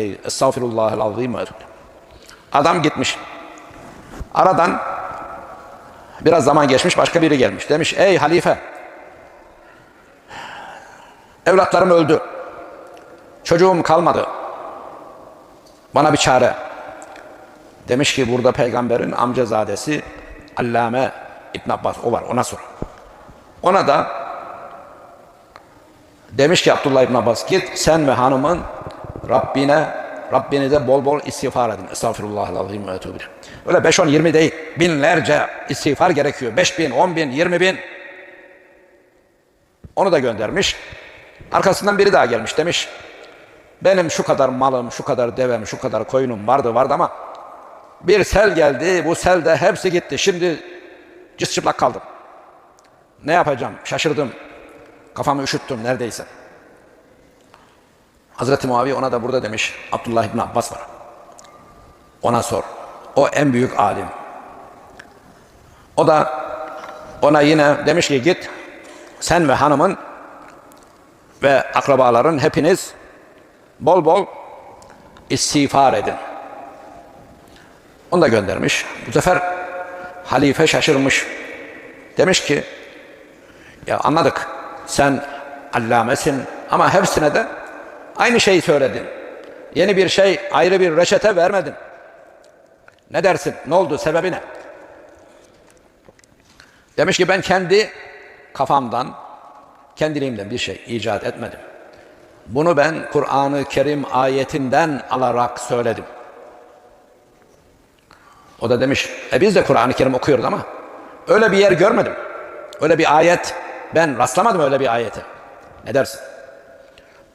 Estağfirullahal azim. Adam gitmiş. Aradan biraz zaman geçmiş başka biri gelmiş. Demiş ey halife evlatlarım öldü. Çocuğum kalmadı. Bana bir çare. Demiş ki burada peygamberin amcazadesi Allame İbn Abbas o var ona sor. Ona da demiş ki Abdullah İbn Abbas git sen ve hanımın Rabbine Rabbinize bol bol istiğfar edin. Estağfirullahal-azim ve etûbü ileyh. Öyle 5 10 20 değil. Binlerce istiğfar gerekiyor. 5 bin, 10 bin, 20 bin. Onu da göndermiş. Arkasından biri daha gelmiş demiş. Benim şu kadar malım, şu kadar devem, şu kadar koyunum vardı vardı ama bir sel geldi. Bu selde hepsi gitti. Şimdi cız çıplak kaldım. Ne yapacağım? Şaşırdım. Kafamı üşüttüm neredeyse. Hazreti Muaviye ona da burada demiş. Abdullah İbni Abbas var. Ona sor. O en büyük alim. O da ona yine demiş ki git sen ve hanımın ve akrabaların hepiniz bol bol istiğfar edin. Onu da göndermiş. Bu sefer halife şaşırmış. Demiş ki ya anladık sen allamesin ama hepsine de aynı şeyi söyledin. Yeni bir şey, ayrı bir reçete vermedin. Ne dersin? Ne oldu? Sebebi ne? Demiş ki ben kendi kafamdan, kendiliğimden bir şey icat etmedim. Bunu ben Kur'an-ı Kerim ayetinden alarak söyledim. O da demiş, e biz de Kur'an-ı Kerim okuyoruz ama öyle bir yer görmedim. Öyle bir ayet, ben rastlamadım öyle bir ayete. Ne dersin?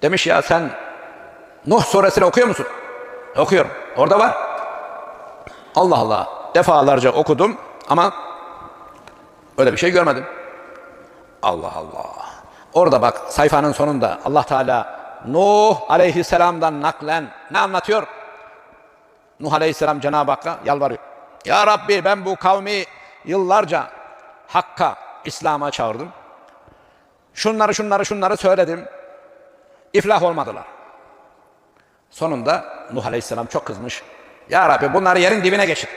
Demiş ya sen Nuh suresini okuyor musun? Okuyorum. Orada var. Allah Allah. Defalarca okudum ama öyle bir şey görmedim. Allah Allah. Orada bak sayfanın sonunda Allah Teala Nuh aleyhisselamdan naklen ne anlatıyor? Nuh aleyhisselam Cenab-ı Hakk'a yalvarıyor. Ya Rabbi ben bu kavmi yıllarca Hakk'a, İslam'a çağırdım. Şunları şunları şunları söyledim. İflah olmadılar. Sonunda Nuh Aleyhisselam çok kızmış. Ya Rabbi bunları yerin dibine geçir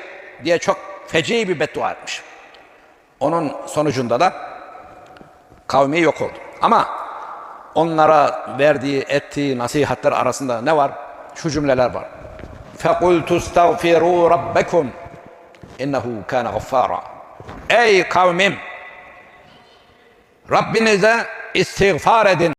diye çok feci bir beddua etmiş. Onun sonucunda da kavmi yok oldu. Ama onlara verdiği, ettiği nasihatler arasında ne var? Şu cümleler var. فَقُلْتُ اسْتَغْفِرُوا رَبَّكُمْ اِنَّهُ كَانَ غَفَّارًا Ey kavmim! Rabbinize istiğfar edin.